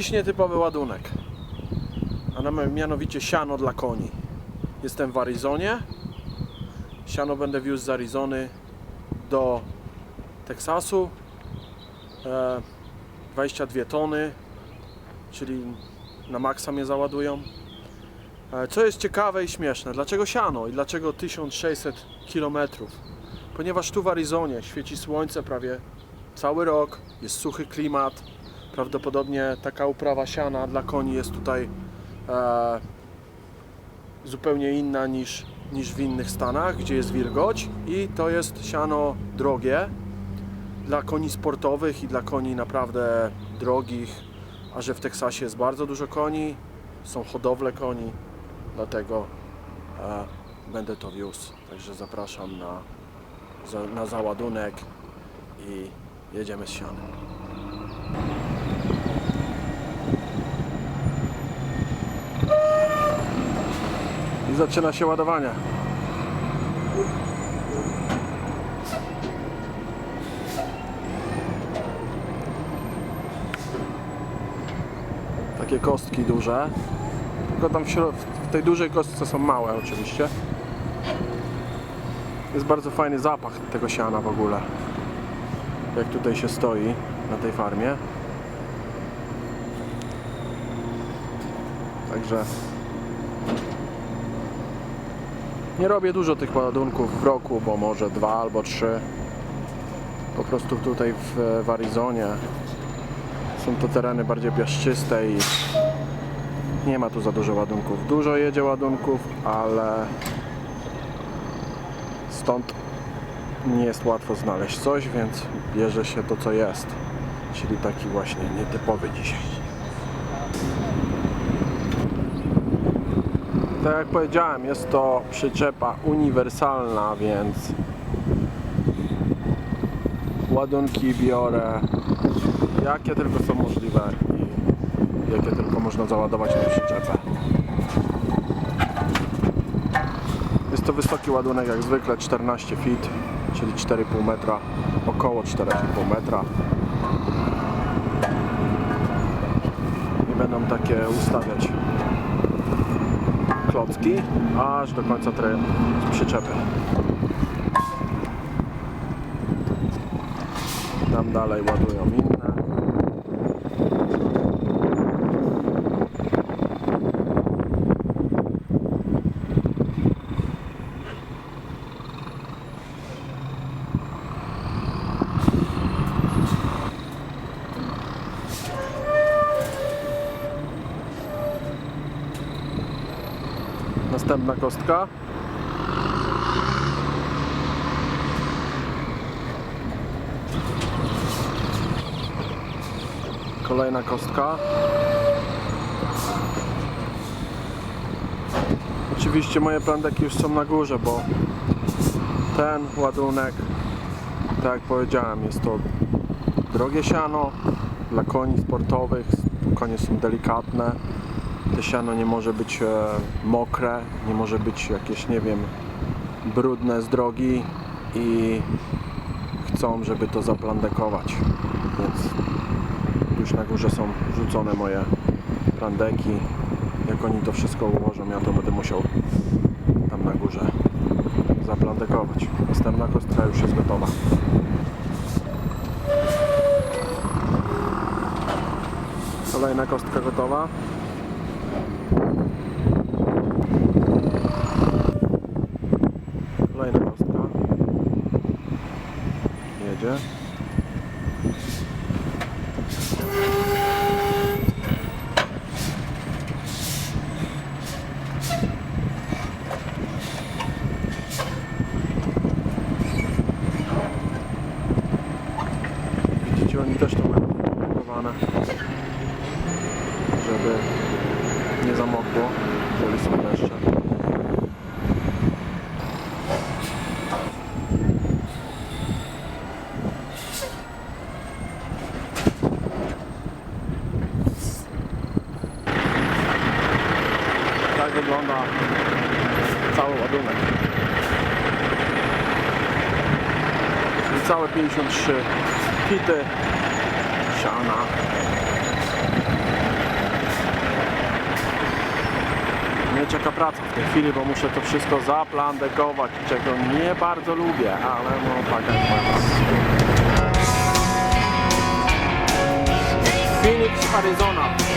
Dziś nietypowy ładunek, a mianowicie siano dla koni. Jestem w Arizonie. Siano będę wiózł z Arizony do Teksasu. E, 22 tony, czyli na maksa mnie załadują. E, Co jest ciekawe i śmieszne, dlaczego siano i dlaczego 1600 km? Ponieważ tu w Arizonie świeci słońce prawie cały rok, jest suchy klimat, prawdopodobnie taka uprawa siana dla koni jest tutaj e, zupełnie inna niż, niż w innych stanach, gdzie jest wilgoć i to jest siano drogie dla koni sportowych i dla koni naprawdę drogich, a że w Teksasie jest bardzo dużo koni, są hodowle koni, dlatego e, będę to wiózł. Także zapraszam na, za, na załadunek i jedziemy z sianem. Zaczyna się ładowanie. Takie kostki duże. Tylko tam w, w tej dużej kostce są małe oczywiście. Jest bardzo fajny zapach tego siana w ogóle. Jak tutaj się stoi na tej farmie. Także nie robię dużo tych ładunków w roku, bo może dwa albo trzy. Po prostu tutaj w, w Arizonie są to tereny bardziej piaszczyste i nie ma tu za dużo ładunków. Dużo jedzie ładunków, ale stąd nie jest łatwo znaleźć coś, więc bierze się to co jest. Czyli taki właśnie nietypowy dzisiaj. Tak jak powiedziałem, jest to przyczepa uniwersalna, więc ładunki biorę jakie tylko są możliwe i jakie tylko można załadować na przyczepę. Jest to wysoki ładunek jak zwykle 14 feet, czyli 4,5 metra, około 4,5 metra. I będą takie ustawiać aż do końca przyczepy. Tam dalej ładują Następna kostka. Kolejna kostka. Oczywiście moje plandeki już są na górze, bo ten ładunek, tak jak powiedziałem, jest to drogie siano dla koni sportowych. Konie są delikatne. To siano nie może być e, mokre, nie może być jakieś, nie wiem, brudne z drogi i chcą, żeby to zaplandekować. Więc już na górze są rzucone moje plandeki. Jak oni to wszystko ułożą, ja to będę musiał tam na górze zaplandekować. Następna kostka już jest gotowa. Kolejna kostka gotowa. Kolejna kostka. Jedzie. Widzicie, oni też to mają zapakowane, żeby nie zamokło, jeżeli są deszcze. Tak wygląda cały ładunek. Czyli całe 53 kity siana. Czeka praca w tej chwili, bo muszę to wszystko zaplandekować, czego nie bardzo lubię, ale no tak jak. Phoenix, Arizona.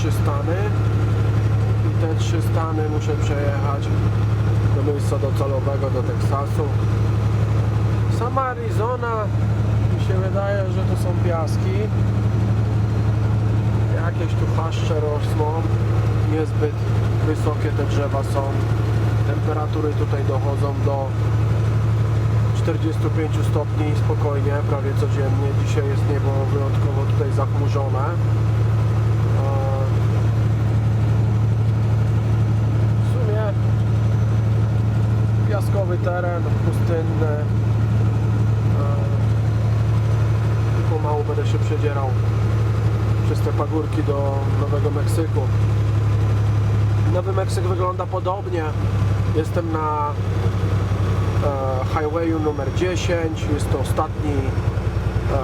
Trzy stany. I te trzy stany muszę przejechać do miejsca docelowego, do Teksasu. Sama Arizona mi się wydaje, że to są piaski. Jakieś tu chaszcze rosną. Niezbyt wysokie te drzewa są. Temperatury tutaj dochodzą do 45 stopni spokojnie, prawie codziennie. Dzisiaj jest niebo wyjątkowo tutaj zachmurzone. Teren, pustynny. I pomału będę się przedzierał przez te pagórki do Nowego Meksyku. Nowy Meksyk wygląda podobnie. Jestem na e, highwayu numer 10. Jest to ostatni e,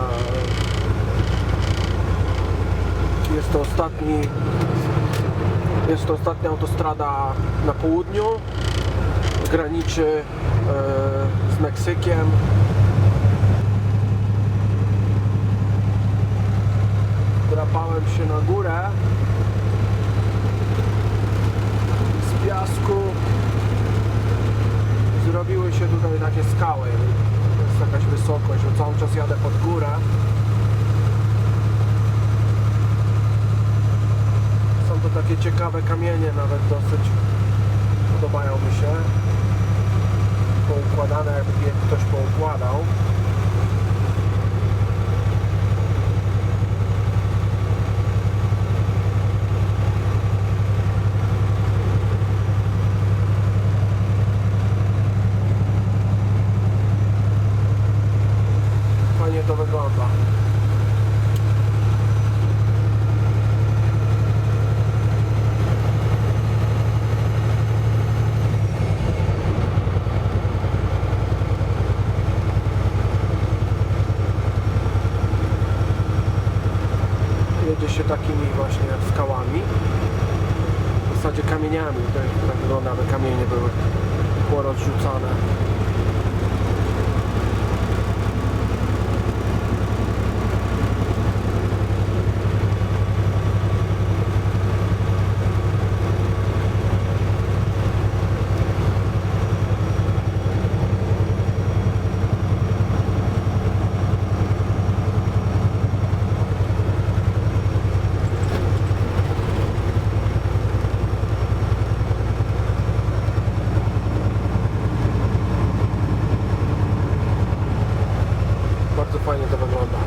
jest to ostatni jest to ostatnia autostrada na południu graniczy e, z Meksykiem drapałem się na górę z piasku zrobiły się tutaj takie skały. Jest jakaś wysokość, bo cały czas jadę pod górę. Są to takie ciekawe kamienie, nawet dosyć podobają mi się. Poukładane, jakby je ktoś poukładał. bardzo fajnie to wygląda.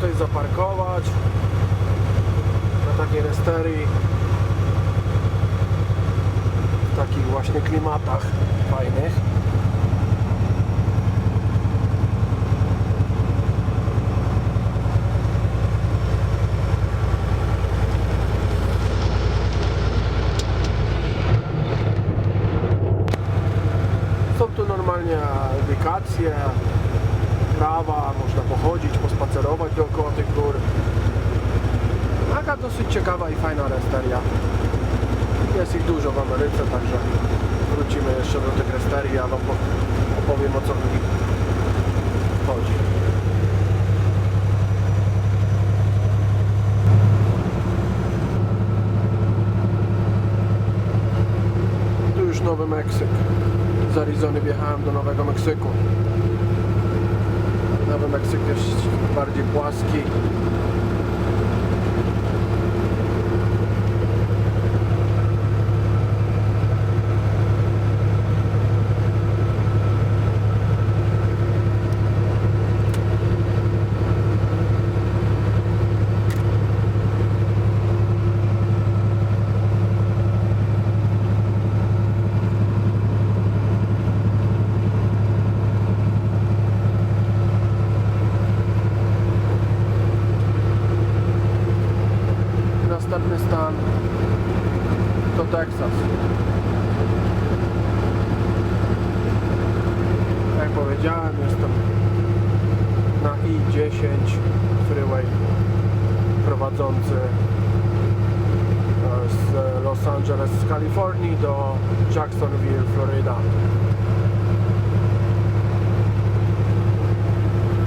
Tutaj zaparkować. Na takiej resterii. W takich właśnie klimatach fajnych. Są tu normalnie edukacje, trawa, można pochodzić, pospacerować dookoła tych gór. Taka dosyć ciekawa i fajna resteria. Jest ich dużo w Ameryce, także wrócimy jeszcze do tych resterii, a Wam po- opowiem o co w nich chodzi. Tu już Nowy Meksyk. Z Arizony wjechałem do Nowego Meksyku. Nowy Meksyk jest bardziej płaski. Następny stan to Teksas. Jak powiedziałem, jestem na I-10 freeway prowadzący e, z Los Angeles z Kalifornii do Jacksonville, Florida.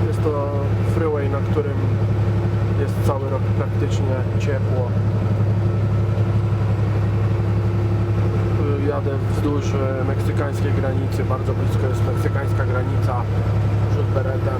Jest to freeway, na którym jest cały rok praktycznie ciepło. Y, Jadę wzdłuż e, meksykańskiej granicy, bardzo blisko jest meksykańska granica, rzut beretem.